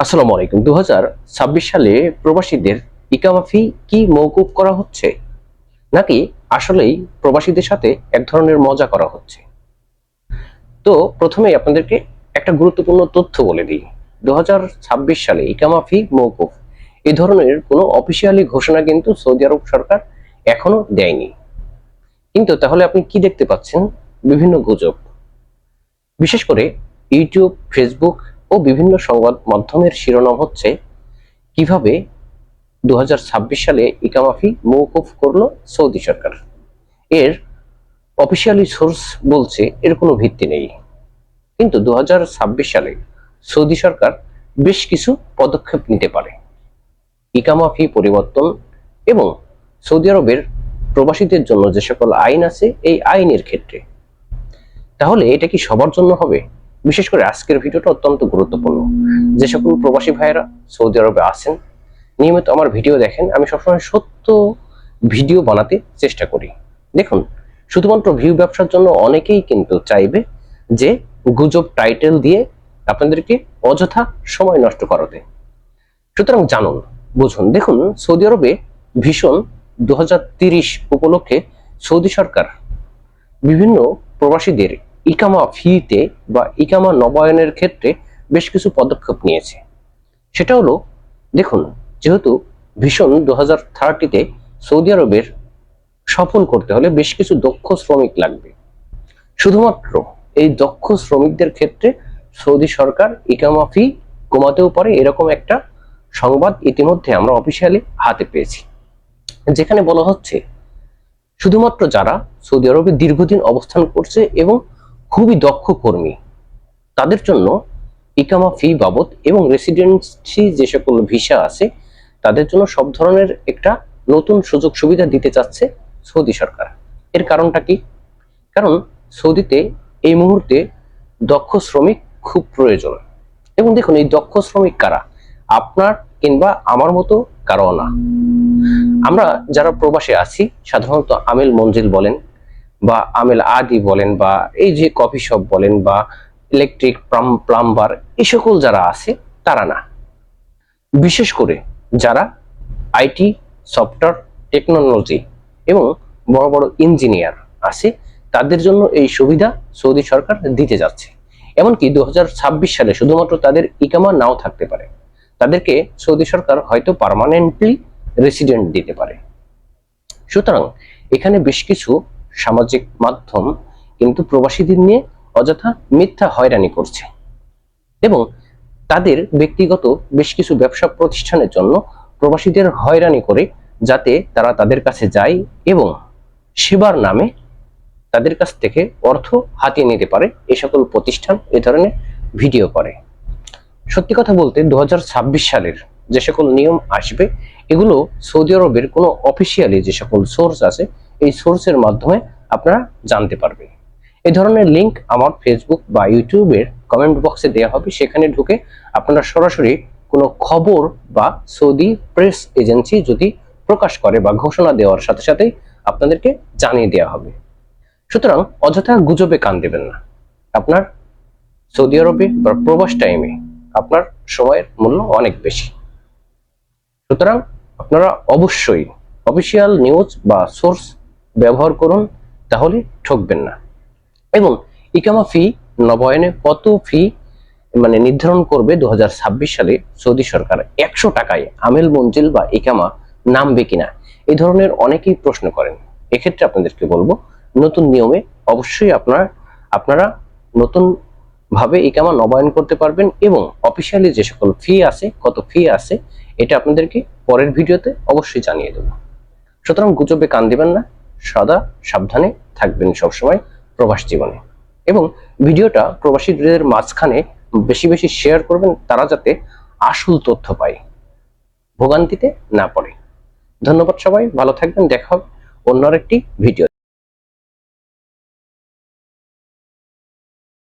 আসসালামু আলাইকুম। দু হাজার ছাব্বিশ সালে প্রবাসীদের ইকামা ফি কি মৌকুব করা হচ্ছে? নাকি আসলেই প্রবাসীদের সাথে এক ধরনের মজা করা হচ্ছে? তো প্রথমেই আপনাদেরকে একটা গুরুত্বপূর্ণ তথ্য বলে দিই। দু হাজার ছাব্বিশ সালে ইকামা ফি মৌকুফ এ ধরনের কোনো অফিসিয়ালি ঘোষণা কিন্তু সৌদি আরব সরকার এখনও দেয়নি। কিন্তু তাহলে আপনি কি দেখতে পাচ্ছেন? বিভিন্ন গুজব। বিশেষ করে ইউটিউব, ফেসবুক ও বিভিন্ন সংবাদ মাধ্যমের শিরোনাম হচ্ছে, কীভাবে দু হাজার ছাব্বিশ সালে ইকামাফি মৌকুফ করল সৌদি সরকার। এর অফিসিয়ালি সোর্স বলছে, এর কোনো ভিত্তি নেই। কিন্তু দু হাজার ছাব্বিশ সালে সৌদি সরকার বেশ কিছু পদক্ষেপ নিতে পারে। ইকামাফি পরিবর্তন এবং সৌদি আরবের প্রবাসীদের জন্য যে সকল আইন আছে, এই আইনের ক্ষেত্রে। তাহলে এটা কি সবার জন্য হবে? বিশেষ করে আজকের ভিডিওটা অত্যন্ত গুরুত্বপূর্ণ। যে সকল প্রবাসী ভাইয়েরা সৌদি আরবে আছেন, নিয়মিত আমার ভিডিও দেখেন, আমি সবসময় সত্য ভিডিও বানাতে চেষ্টা করি। দেখুন, শুধুমাত্র ভিউ ব্যবসার জন্য অনেকেই কিন্তু চাইবে যে গুজব টাইটেল দিয়ে আপনাদেরকে অযথা সময় নষ্ট করাতে। সুতরাং জানুন, বুঝুন, দেখুন, সৌদি আরবে ভীষণ দু উপলক্ষে সৌদি সরকার বিভিন্ন প্রবাসীদের ইকামা ফিতে বা ইকামা নবায়নের ক্ষেত্রে বেশ কিছু পদক্ষেপ নিয়েছে। সেটা হলো, দেখুন, যেহেতু ভীষণ দু হাজার থার্টিতে সৌদি আরবের সফল করতে হলে বেশ কিছু দক্ষ শ্রমিক লাগবে। শুধুমাত্র এই দক্ষ শ্রমিকদের ক্ষেত্রে সৌদি সরকার ইকামা ফি কমাতেও পারে, এরকম একটা সংবাদ ইতিমধ্যে আমরা অফিসিয়ালি হাতে পেয়েছি। যেখানে বলা হচ্ছে, শুধুমাত্র যারা সৌদি আরবে দীর্ঘদিন অবস্থান করছে এবং খুবই দক্ষ কর্মী। তাদের জন্য ইকামা ফি বাবদ এবং রেসিডেন্সি যে সকল ভিসা আছে, তাদের জন্য সব ধরনের একটা নতুন সুযোগ সুবিধা দিতে চাচ্ছে সৌদি সরকার। এর কারণটা কি? কারণ সৌদিতে এই মুহূর্তে দক্ষ শ্রমিক খুব প্রয়োজন। এবং দেখুন, এই দক্ষ শ্রমিক কারা? আপনার কিংবা আমার মতো কারও না। আমরা যারা প্রবাসে আছি, সাধারণত আমিল মঞ্জিল বলেন বা আমেল আদি বলেন বা এই যে কফি শপ বলেন বা ইলেকট্রিক প্লাম্বার এই সকল যারা আছে, তারা না। বিশেষ করে যারা আইটি, সফটওয়্যার, টেকনোলজি এবং বড় বড় ইঞ্জিনিয়ার আছে, তাদের জন্য এই সুবিধা সৌদি সরকার দিতে যাচ্ছে। এমনকি দু হাজার ছাব্বিশ সালে শুধুমাত্র তাদের ইকামা নাও থাকতে পারে। তাদেরকে সৌদি সরকার হয়তো পার্মানেন্টলি রেসিডেন্ট দিতে পারে। সুতরাং এখানে বেশ কিছু সামাজিক মাধ্যম কিন্তু প্রবাসীদের নিয়ে অযথা মিথ্যা হয়রানি করছে। এবং তাদের ব্যক্তিগত বেশ কিছু ব্যবসা প্রতিষ্ঠানের জন্য প্রবাসীদের হয়রানি করে যাতে তারা তাদের কাছে যায় এবং সেবার নামে তাদের কাছ থেকে অর্থ হাতিয়ে নিতে পারে এই সকল প্রতিষ্ঠান এ ধরনের ভিডিও করে। সত্যি কথা বলতে দু হাজার ছাব্বিশ সালের যে সকল নিয়ম আসবে, এগুলো সৌদি আরবের কোনো অফিসিয়ালি যে সকল সোর্স আছে এই সোর্সের মাধ্যমে আপনারা জানতে পারবেন। এই ধরনের লিংক আমার ফেসবুক বা ইউটিউবের কমেন্ট বক্সে দেওয়া হবে। সেখানে ঢুকে আপনারা সরাসরি কোনো খবর বা সৌদি প্রেস এজেন্সি যদি প্রকাশ করে বা ঘোষণা দেওয়ার সাথে সাথেই আপনাদেরকে জানিয়ে দেওয়া হবে। সুতরাং অযথা গুজবে কান দেবেন না। আপনার সৌদি আরবে বা প্রবাস টাইমে আপনার সময়ের মূল্য অনেক বেশি। সুতরাং আপনারা অবশ্যই অফিসিয়াল নিউজ বা সোর্স ব্যবহার করুন, তাহলে ঠকবেন না। এবং ইকামা ফি নবায়নে কত ফি মানে নির্ধারণ করবে দু হাজার ছাব্বিশ সালে সৌদি সরকার? একশো টাকায় আমেল মঞ্জিল বা ইকামা নামবে কিনা? এই ধরনের অনেকেই প্রশ্ন করেন। এক্ষেত্রে আপনাদেরকে বলব, নতুন নিয়মে অবশ্যই আপনার, আপনারা নতুন ভাবে ইকামা নবায়ন করতে পারবেন এবং অফিসিয়ালি যে সকল ফি আছে, কত ফি আছে, এটা আপনাদেরকে পরের ভিডিওতে অবশ্যই জানিয়ে দেবো। সুতরাং গুজবে কান দিবেন না। সদা সাবধানে থাকবেন সবসময় প্রবাস জীবনে। এবং ভিডিওটা প্রবাসীদের মাঝখানে বেশি বেশি শেয়ার করবেন, তারা যাতে আসল তথ্য পায়, ভোগান্তিতে না পড়ে। ধন্যবাদ সবাই, ভালো থাকবেন, দেখা হবে অন্য আরেকটি ভিডিও